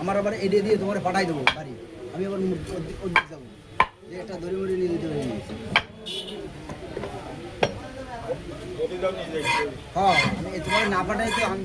আমার আবার এডিয়ে দিয়ে তোমার পাঠাই দেবো, বাড়ি। আমি আবার যাব। একটা দড়ি মড়ি নিয়ে দিতে পারি হ্যাঁ তোমার না পাঠাই তো আমি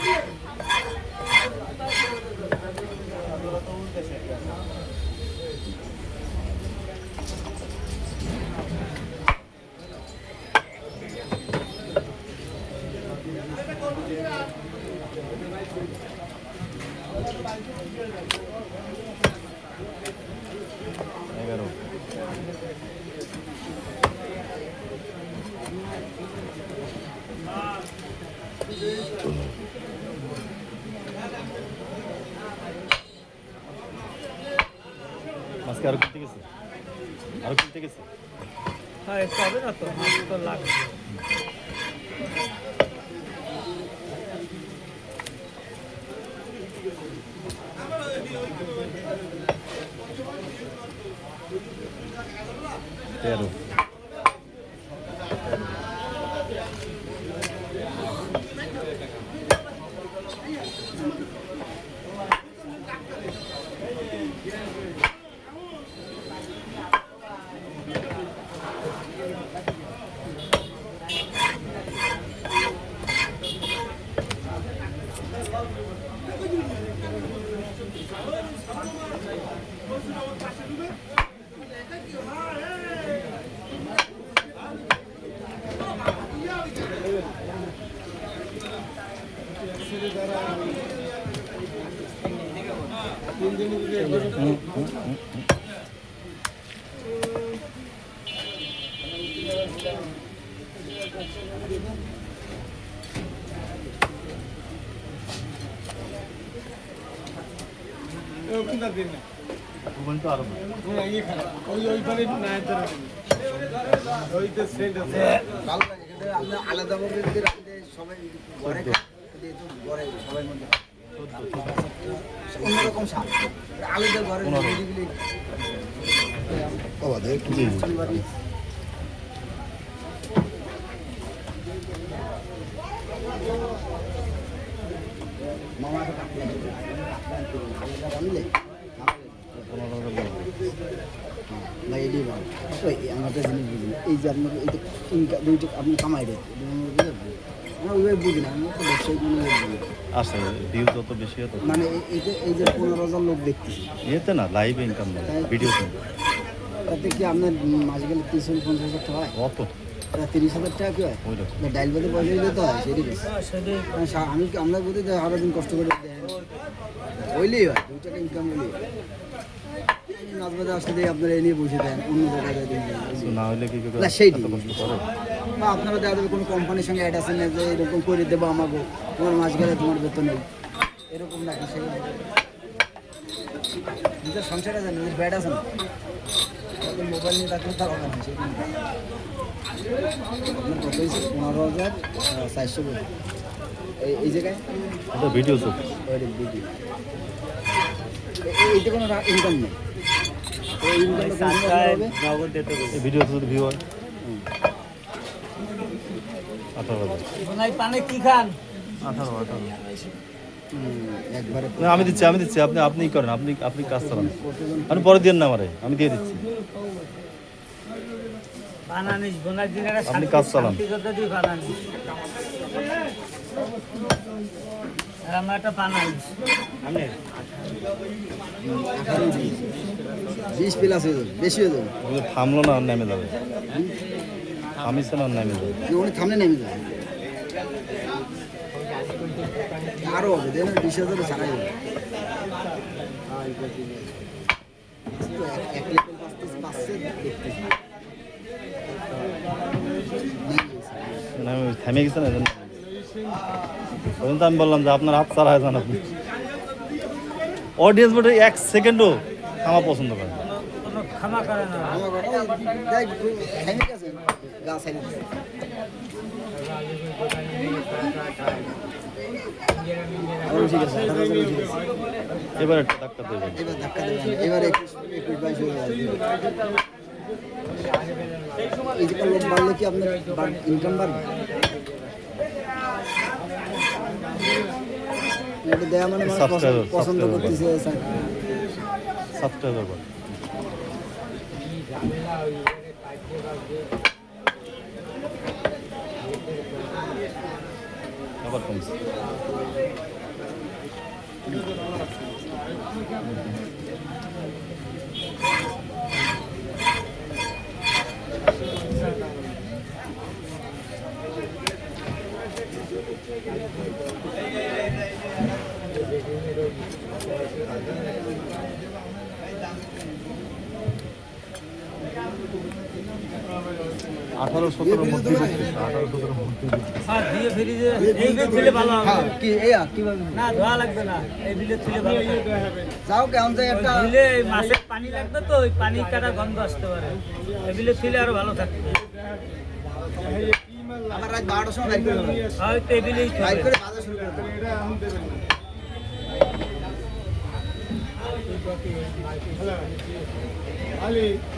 I'm আজকে আরও কিনতে গেছে? আরও কিনতে গেছে? হ্যাঁ হবে না তো? তো লাগবে। তেরো। আলাদা সবাই সবাই মধ্যে অন্যরকম স্বাদ আলাদা ঘরে বাবা দেখ কি পরিবারে মামা তো কাটলে আলাদা বানলে বুঝি এই যে ইনকাম দুইটা আপনি কামাই রে আমরা ওইভাবে বুঝি না আমরা তো ব্যবসায়ী কোনো বুঝি না। আসে ভিউ যত বেশি হয় মানে এই- যে এই যে পনেরো হাজার লোক দেখতেছি। ইয়েতে না লাইভ ইনকাম না ভিডিওতে তাতে কি আপনার মাস গেলে তিরিশ পঞ্চাশ হাজার টাকা হয়? অত। তিরিশ হাজার টাকা কি হয়? ডাইল বাদে পয়সা দিলে তো হয় হ্যাঁ আমি আমরা বুঝি তো সারা দিন কষ্ট করে হইলেই হয় দুই টাকা ইনকাম হইলেই হয়। এই আসলে আপনারা এ নিয়ে বসে দেন অন্য জায়গায় না কি বা আপনারা দেখা যাবে কোনো কোম্পানির সঙ্গে অ্যাড আছেন না যে এরকম করে দেবো আমাকে? তোমার মাস গেলে তোমার বেতন নেই। এরকম নাকি? সেরকম নিজের সংসার আছে নিজের ব্যাড আছে না। মোবাইল নিয়ে থাকলে তার আপনার কত হয়েছে? পনেরো হাজার চারশো এই এই জায়গায়? ভিডিও ভিডিও এইটা কোনো ইনকাম নেই। এই ভিডিওতে যদি ভিউ হয় আঠারো হাজার নাই পানে কি খান আঠারো আঠারো হুম, একবারে না আমি দিচ্ছি আমি দিচ্ছি আপনি আপনিই করেন আপনি আপনি কাজ চালান। আপনি পরে দিন না আমারে আমি দিয়ে দিচ্ছি। আপনি কাজ চালান। আমরা একটা বানানিস। আমি? বিশ প্লাস হয়ে যাবে বেশি হয়ে যাবে। থামলো না নেমে যাবে। থামিছে না আর নেমে উনি থামলে নেমে যাবে আরও হবে দেন বিশ হাজারে ছাড়াই হবে। থেমে গেছে না আমি বললাম যে আপনার হাত চালায় যান আপনি অডিয়েন্স বোধহয় এক সেকেন্ডও আমার পছন্দ করে ক্ষমা করে না। এবারে ডাক্তার দেবেন এবার ধাক্কা দেবে না। এবার একুশ একুশ বাইশ হয়ে এই যে লোক বাড়লে কি আপনার ইনকাম বাড়বে দেয়া মানে পছন্দ-। করতেছে সাবস্ক্রাইবার করে আবার কমছে আঠারো সতেরো মধ্যে আঠারো সতেরো মধ্যে আর দিয়ে ফিরি যে এই বিলে ছিলে ভালো হবে হ্যাঁ কি এই আর কীভাবে না ধোয়া লাগবে না এই বিলে ছিলে ভালো হবে যাও একটা বিলে এই মাছের পানি লাগবে তো ওই পানি কাটা গন্ধ আসতে পারে। এই বিলে ছিলে আরও ভালো থাকবে। আমার রাত বারোটার সময় বাইর করে দেবো। হয়তো এই বিলেই বাইর থাকবে করে বাজার দেবো।